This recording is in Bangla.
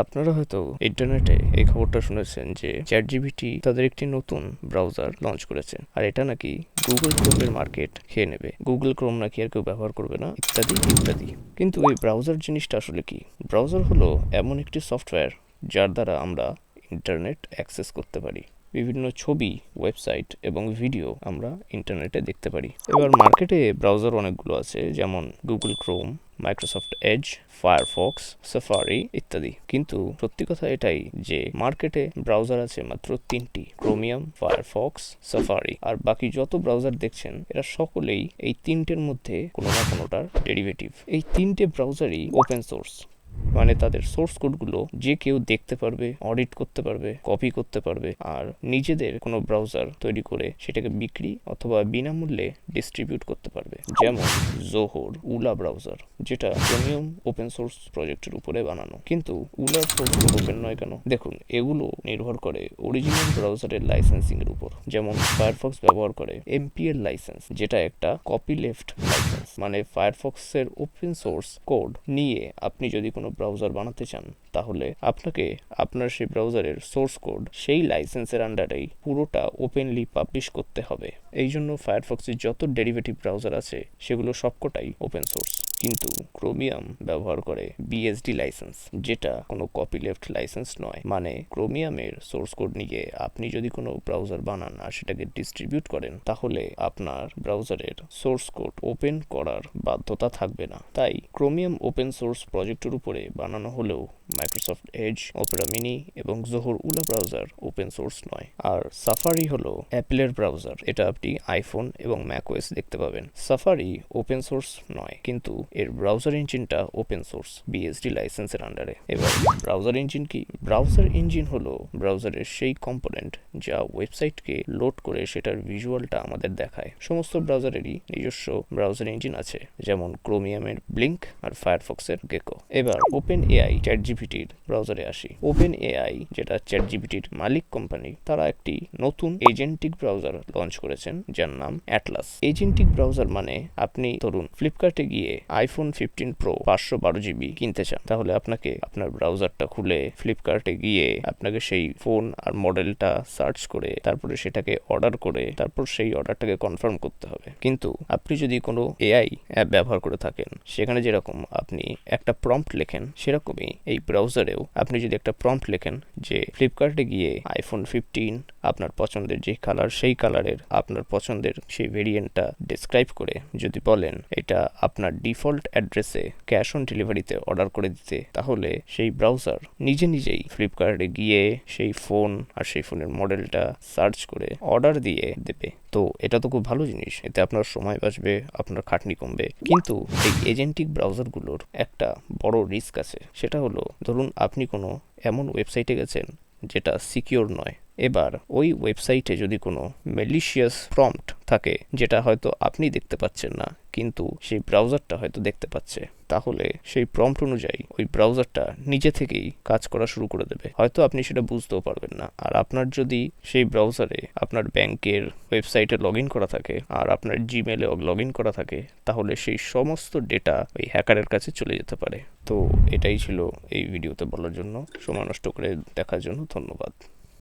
আপনারা হয়তো ইন্টারনেটে এই খবরটা শুনেছেন যে চ্যাট জিবিটি তাদের একটি নতুন ব্রাউজার লঞ্চ করেছে। আর এটা নাকি গুগল ক্রোমের মার্কেট খেয়ে নেবে। গুগল ক্রোম নাকি আর কেউ ব্যবহার করবে না, ইত্যাদি ইত্যাদি। কিন্তু এই ব্রাউজার জিনিসটা আসলে কি? ব্রাউজার হলো এমন একটি সফটওয়্যার যার দ্বারা আমরা ইন্টারনেট অ্যাক্সেস করতে পারি। বিভিন্ন ছবি ওয়েবসাইট এবং ভিডিও আমরা ইন্টারনেটে দেখতে পারি। এবার মার্কেটে ব্রাউজার অনেকগুলো আছে, যেমন Google Chrome Microsoft Edge Firefox Safari ইত্যাদি। কিন্তু সত্যি কথা এটাই যে মার্কেটে ব্রাউজার আছে মাত্র তিনটি ক্রোমিয়াম ফায়ারফক্স সাফারি আর বাকি যত ব্রাউজার দেখছেন, এরা সকলেই এই তিনটের মধ্যে কোনো না কোনোটার ডেরিভেটিভ এই তিনটে ব্রাউজারই ওপেন সোর্স মানে তাদের সোর্স কোডগুলো যে কেউ দেখতে পারবে অডিট করতে পারবে কপি করতে পারবে আর নিজেদের কোনো ব্রাউজার তৈরি করে সেটাকে বিক্রি অথবা বিনামূল্যে ডিস্ট্রিবিউট করতে পারবে। যেমন জোহর উলা ব্রাউজার যেটা প্রিমিয়াম ওপেন সোর্স প্রজেক্টের উপরে বানানো। কিন্তু উলার সোর্স ওপেন নয় কেন? দেখুন, এগুলো নির্ভর করে অরিজিনাল ব্রাউজারের লাইসেন্সিং এর উপর। যেমন ফায়ারফক্স ব্যবহার করে এমপিএল লাইসেন্স যেটা একটা কপি লেফট লাইসেন্স মানে ফায়ারফক্সের ওপেন সোর্স কোড নিয়ে আপনি যদি কোনো ব্রাউজার বানাতে চান, তাহলে আপনাকে আপনার সেই ব্রাউজারের সোর্স কোড সেই লাইসেন্সের আন্ডারেই পুরোটা ওপেনলি পাবলিশ করতে হবে। এই জন্য ফায়ারফক্সের যত ডেরিভেটিভ ব্রাউজার আছে, সেগুলো সবকটাই ওপেন সোর্স কিন্তু ক্রোমিয়াম ব্যবহার করে বিএসডি লাইসেন্স যেটা কোনো কপি লেফট লাইসেন্স নয়। মানে ক্রোমিয়ামের সোর্স কোড নিয়ে আপনি যদি কোনো ব্রাউজার বানান আর সেটাকে ডিস্ট্রিবিউট করেন, তাহলে আপনার ব্রাউজারের সোর্স কোড ওপেন করার বাধ্যতা থাকবে না। তাই ক্রোমিয়াম ওপেন সোর্স প্রজেক্টের উপরে বানানো হলেও মাইক্রোসফট এজ অপেরা মিনি এবং জোহর উলা ব্রাউজার ওপেন সোর্স নয়। আর সাফারি হলো অ্যাপেলের ব্রাউজার এটা আপনি আইফোন এবং ম্যাকওয়েস দেখতে পাবেন। সাফারি ওপেন সোর্স নয়, কিন্তু এর ব্রাউজার ইঞ্জিনটা ওপেন সোর্স বিএসডি লাইসেন্সের আন্ডারে এবার ব্রাউজার ইঞ্জিন কি? ব্রাউজার ইঞ্জিন হলো ব্রাউজারের সেই কম্পোনেন্ট যা ওয়েবসাইটকে লোড করে সেটার ভিজুয়ালটা আমাদের দেখায়। সমস্ত ব্রাউজারেরই নিজস্ব ব্রাউজার ইঞ্জিন আছে, যেমন ক্রোমিয়ামের ব্লিঙ্ক আর ফায়ারফক্সের গেকো এবার ওপেন এআই চ্যাট জিপিটির ব্রাউজারে আসি। ওপেন এআই যেটা চ্যাট জিপিটির মালিক কোম্পানি তারা একটি নতুন এজেন্টিক ব্রাউজার লঞ্চ করেছেন, যার নাম অ্যাটলাস এজেন্টিক ব্রাউজার মানে আপনি ধরুন ফ্লিপকার্টে গিয়ে আইফোন ফিফটিন প্রো পাঁচশো বারো জিবি কিনতে চান, তাহলে আপনাকে আপনার ব্রাউজারটা খুলে ফ্লিপকার্টে গিয়ে আপনাকে সেই ফোন আর মডেলটা সার্চ করে, তারপরে সেটাকে অর্ডার করে, তারপর সেই অর্ডারটাকে কনফার্ম করতে হবে। কিন্তু আপনি যদি কোনো এআই অ্যাপ ব্যবহার করে থাকেন, সেখানে যেরকম আপনি একটা প্রম্পট লেখেন, সেরকমই এই ব্রাউজারেও আপনি যদি একটা প্রম্পট লেখেন যে ফ্লিপকার্টে গিয়ে আইফোন ফিফটিন আপনার পছন্দের যে কালার সেই কালারের আপনার পছন্দের সেই ভেরিয়েন্টটা ডিসক্রাইব করে যদি বলেন, এটা আপনার ডিফল্ট অ্যাড্রেসে ক্যাশ অন ডেলিভারিতে অর্ডার করে দিতে, তাহলে সেই ব্রাউজার নিজে নিজেই ফ্লিপকার্টে গিয়ে সেই ফোন আর সেই ফোনের মডেলটা সার্চ করে অর্ডার দিয়ে দেবে। তো এটা তো খুব ভালো জিনিস, এতে আপনার সময় বাঁচবে, আপনার খাটনি কমবে। কিন্তু এই এজেন্টিক ব্রাউজারগুলোর একটা বড় রিস্ক আছে, সেটা হলো, ধরুন আপনি কোনো এমন ওয়েবসাইটে গেছেন, যেটা সিকিওর নয়। এবার ওই ওয়েবসাইটে যদি কোনো মেলিশিয়াস প্রম্পট থাকে, যেটা হয়তো আপনি দেখতে পাচ্ছেন না, কিন্তু সেই ব্রাউজারটা হয়তো দেখতে পাচ্ছে, তাহলে সেই প্রম্পট অনুযায়ী ওই ব্রাউজারটা নিজে থেকেই কাজ করা শুরু করে দেবে। হয়তো আপনি সেটা বুঝতেও পারবেন না। আর আপনার যদি সেই ব্রাউজারে আপনার ব্যাংকের ওয়েবসাইটে লগ করা থাকে, আর আপনার জিমেলে লগ ইন করা থাকে, তাহলে সেই সমস্ত ডেটা ওই হ্যাকারের কাছে চলে যেতে পারে। তো এটাই ছিল এই ভিডিওতে বলার জন্য। সময় নষ্ট করে দেখার জন্য ধন্যবাদ।